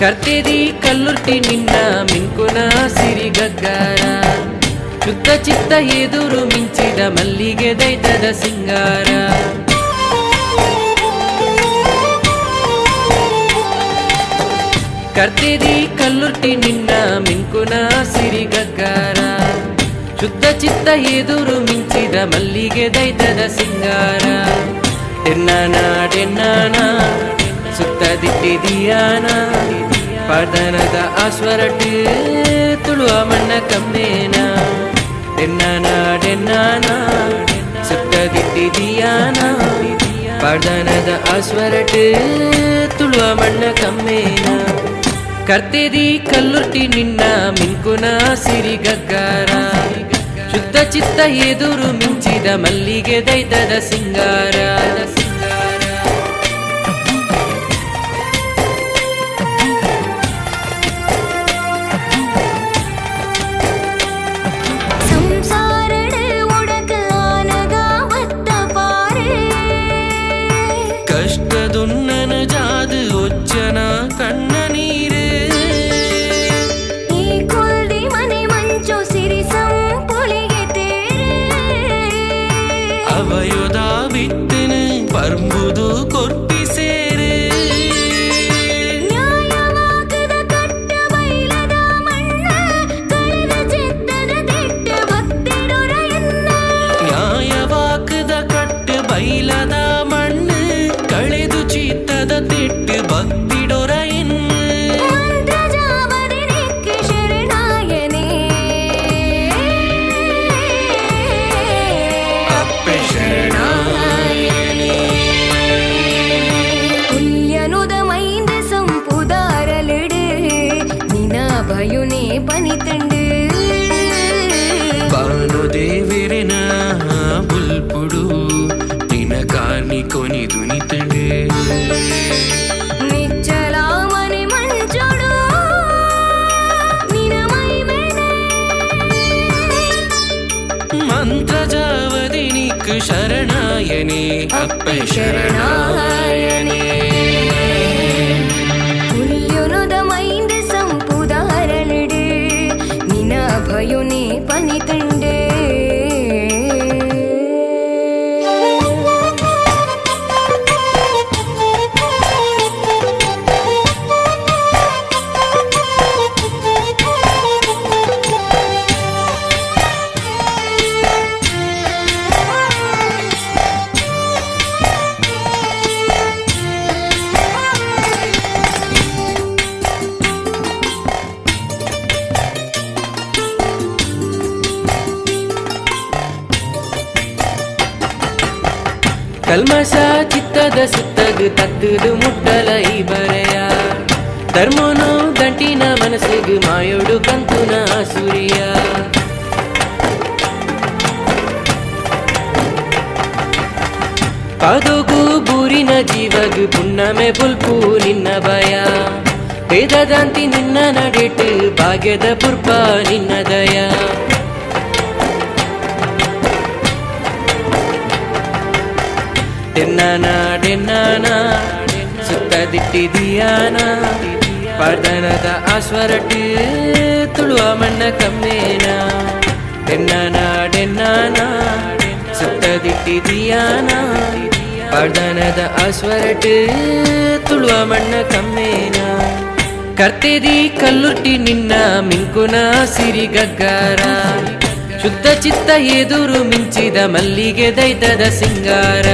ಕರ್ತೆದಿ ಕಲ್ಲುರ್ಟಿ ನಿನ್ನ ಮಿಂಕುನ ಸಿರಿಗಗ್ಗಾರ ಶುದ್ಧ ಚಿತ್ತ ಎದುರು ಮಿಂಚಿದ ಮಲ್ಲಿಗೆ ದೈತದ ಸಿಂಗಾರ ಕರ್ತೆದಿ ಕಲ್ಲುರ್ಟಿ ನಿನ್ನ ಮಿಂಕುನ ಸಿರಿಗಗ್ಗಾರ ಶುದ್ಧ ಚಿತ್ತ ಎದುರು ಮಿಂಚಿದ ಮಲ್ಲಿಗೆ ದೈತದ ಸಿಂಗಾರ ಟೆನ್ನಾನ ಟೆನ್ನಾನ ಸುತ್ತ ದಿಟ್ಟಿದಿಯಾನ ಪದನದ ಆಸ್ವರಟ್ಟು ತುಳುವ ಮಣ್ಣ ಕಮ್ಮೇನ ಟೆನ್ನಾನ ಟೆನ್ನಾನ ಸುತ್ತ ದಿಟ್ಟಿದಿಯಾನ ಪದನದ ಆಸ್ವರಟ್ಟು ತುಳುವ ಮಣ್ಣ ಕಮ್ಮೇನ ಕರ್ತೆದಿ ಕಲ್ಲುರ್ಟಿ ನಿನ್ನ ಮಿಂಕುನ ಸಿರಿಗಗ್ಗಾರ ಶುದ್ಧ ಚಿತ್ತ ಎದುರು ಮಿಂಚಿದ ಮಲ್ಲಿಗೆ ದೈತದ ಸಿಂಗಾರ ಅವಯುಧ ಬಿತ್ತನು ಪರ್ಬುದು ಕೊರ್ಪಿ ಸೇರು ನ್ಯಾಯವಾಗದ ಕಟ್ಟ ಬೈಲದ ಮಣ್ಣ ಕಳೆದ ಚಿತ್ತದ ದಿಟ್ಟ ಭಕ್ತಿಡುರ ಎನ್ನ ನ್ಯಾಯವಾಕದ ಕಟ್ಟು ಬೈಲದ ಮಣ್ಣು ಕಳೆದು ಚಿತ್ತದ ತಿಟ್ಟು எனக்கு சரணாயனே அப்ப சரணாயனே ಕಲ್ಮಶ ಚಿತ್ತದ ಸುತ್ತಗು ತತ್ತದು ಮುಟ್ಟಲ ಈ ಬರೆಯ. ಧರ್ಮನು ದಂಟಿನ ಮನಸ್ಸಿಗೆ ಮಾಯೋಡು ಕಂತುನ ಸೂರ್ಯ ಪಾದೋಗು ಬೂರಿನ ಜೀವಗು ಪುಣ್ಣಮೆ ಪುಲ್ಪು ನಿನ್ನ ಭಯ. ವೇದದಂತಿ ನಿನ್ನ ನಡೆಟ್ಟು ಭಾಗ್ಯದ ಪುರ್ಪ ನಿನ್ನ ದಯ. ಟೆನ್ನಾನ ಟೆನ್ನಾನ ಸುತ್ತ ದಿಟ್ಟಿದಿಯಾನ ಪರ್ದನದ ಆಸ್ವರಟ್ಟು ತುಳುವ ಮಣ್ಣ ಕಮ್ಮೇನ ಟೆನ್ನಾನ ಟೆನ್ನಾನ ಸುತ್ತ ದಿಟ್ಟಿದಿಯಾನ ಪರ್ದನದ ಆಸ್ವರಟ್ಟು ತುಳುವ ಮಣ್ಣ ಕಮ್ಮೇನ ಕರ್ತೆದಿ ಕಲ್ಲುರ್ಟಿ ನಿನ್ನ ಮಿಂಕುನ ಸಿರಿಗಗ್ಗಾರ ಶುದ್ಧ ಚಿತ್ತ ಎದುರು ಮಿಂಚಿದ ಮಲ್ಲಿಗೆ ದೈತದ ಸಿಂಗಾರ